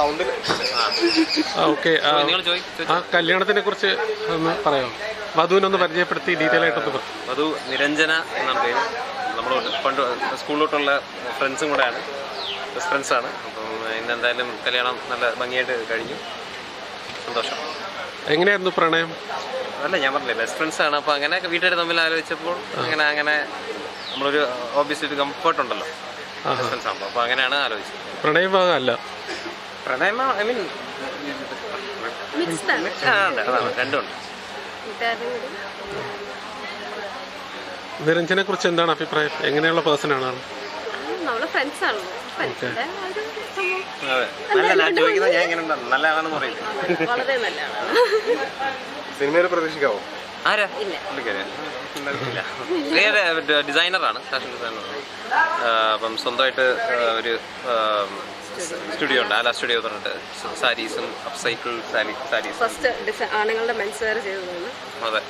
സൗണ്ടിൽ ഓക്കെ ആ കല്യാണത്തിനെ കുറിച്ച് ഒന്ന് പറയാമോ വധുവിനൊന്ന് പരിചയപ്പെടുത്തി ഡീറ്റെയിൽ ആയിട്ടൊന്ന് പറ. വധു നിരഞ്ജന എന്നാണ് പേര്. നമ്മൾ പണ്ട് സ്കൂളിലോട്ടുള്ള ഫ്രണ്ട്സും കൂടെയാണ്. ബെസ്റ്റ് ഫ്രണ്ട്സാണ് അപ്പം ഇന്ന് എന്തായാലും കല്യാണം നല്ല ഭംഗിയായിട്ട് കഴിഞ്ഞു. സന്തോഷം. എങ്ങനെയായിരുന്നു പ്രണയം? അല്ല ഞാൻ പറഞ്ഞില്ലേ ബെസ്റ്റ് ഫ്രണ്ട്സാണ് ആണ്. അപ്പോൾ അങ്ങനെ വീട്ടുകാർ തമ്മിൽ ആലോചിച്ചപ്പോൾ അങ്ങനെ അങ്ങനെ നമ്മളൊരു ഓബിയസ്ലി ഒരു കംഫർട്ട് ഉണ്ടല്ലോ. ബെസ്റ്റ് ഫ്രണ്ട്സ് ആകുമ്പോൾ അപ്പോൾ അങ്ങനെയാണ് ആലോചിച്ചത്. പ്രണയഭാഗം ഐ മീൻ മിക്സ്ഡ് ആണ്. അതാണ്. രണ്ടുമുണ്ട് നിരഞ്ജനെ കുറിച്ച് എന്താണ് അഭിപ്രായം? എങ്ങനെയുള്ള പേഴ്സൺ ആണ് അതെ. സിനിമയിൽ പ്രതീക്ഷിക്കാവോ? ആരാ? ഡിസൈനറാണ് ഫാഷൻ ഡിസൈനർ അപ്പം സ്വന്തമായിട്ട് ഒരു സ്റ്റുഡിയോ. ഉണ്ട്. ആല സ്റ്റുഡിയോ പറഞ്ഞിട്ട് സാരീസും upcycle sari saris. First design ആണുങ്ങളുടെ മെൻസ് വെയർ ചെയ്തതാണ്. അതെ.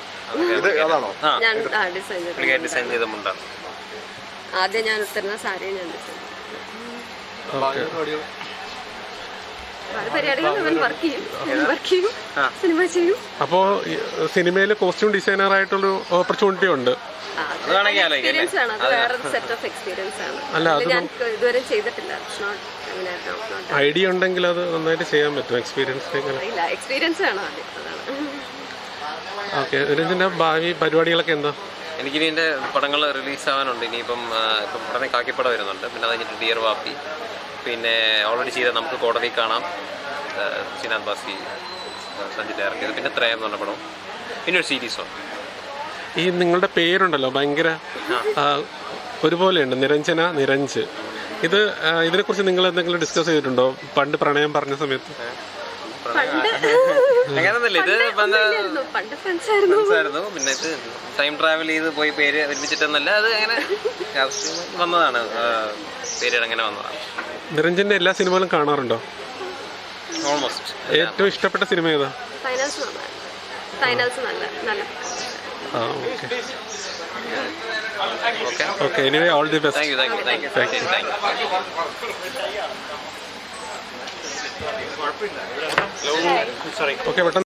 ഇത് അതാണോ? ഞാൻ ആ ഡിസൈൻ ചെയ്ത മുണ്ടാണ് ആദ്യം ഞാൻ ഉത്തരുന്ന സാരി ഞാൻ ഡിസൈൻ അപ്പോ സിനിമയിലെ പരിപാടികളും ഇവൻ വർക്ക് ചെയ്യും. വർക്ക് സിനിമ ചെയ്യും. അപ്പോൾ സിനിമയിൽ കോസ്റ്റ്യൂം ഡിസൈനർ ആയിട്ടുള്ള ഓപ്പർച്യൂണിറ്റി ഉണ്ട്. അല്ലേ? വേറൊരു സെറ്റ് ഓഫ് എക്സ്പീരിയൻസ് ആണ്. അല്ല, അത് ഞാൻ ഇതുവരെ ചെയ്തിട്ടില്ല. ഐഡിയ ഉണ്ടെങ്കിൽ അത് നന്നായിട്ട് ചെയ്യാൻ പറ്റും. എക്സ്പീരിയൻസ് എക്സ്പീരിയൻസ് വേണം അതാണ്. ഓക്കെ ഭാവി പരിപാടികളൊക്കെ എന്താ? എനിക്കിനി എന്റെ പടങ്ങൾ റിലീസ് ആവാനുണ്ട്. ഇനിയിപ്പം ഇപ്പം ഉടനെ കാക്കിപ്പട വരുന്നുണ്ട്. പിന്നെ അത് കഴിഞ്ഞിട്ട് ഡിയർ വാപ്പി പിന്നെ ഓൾറെഡി ചെയ്ത നമുക്ക് കോടതി കാണാം. ശ്രീനാഥ് ബാസി സഞ്ജിത് ഡയറക്ട് ചെയ്ത്. പിന്നെ ത്രയം എന്ന് പറഞ്ഞ പടം. പിന്നെ ഒരു സീരീസോ ഈ നിങ്ങളുടെ പേരുണ്ടല്ലോ ഭയങ്കര ഒരുപോലെയുണ്ട്. നിരഞ്ജന നിരഞ്ജ് ഇത് ഇതിനെ ഇതിനെക്കുറിച്ച് നിങ്ങൾ എന്തെങ്കിലും ഡിസ്കസ് ചെയ്തിട്ടുണ്ടോ? പണ്ട് പ്രണയം പറഞ്ഞ സമയത്ത്. പണ്ട് ഇത് പണ്ട് ഫ്രണ്ട്സ് ആയിരുന്നു. ആയിരുന്നു. പിന്നെ ഇത് ടൈം ട്രാവൽ ചെയ്ത് പോയി പേര് ഒരുമിച്ചിട്ടെന്നല്ല അത് അങ്ങനെ വന്നതാണ്. പേര് അങ്ങനെ വന്നതാണ്. നിരഞ്ജന്റെ എല്ലാ സിനിമകളും കാണാറുണ്ടോ? ഓൾമോസ്റ്റ് ഏറ്റവും ഇഷ്ടപ്പെട്ട സിനിമ ഏതാ? ഫൈനൽസ് ഫൈനാൻസ് നല്ല നല്ല ആ okay. Okay. Okay. Anyway, all the best. Thank you. Thank you. Thank you. Thank you. Thank you. Thank. Sorry. Okay, Button.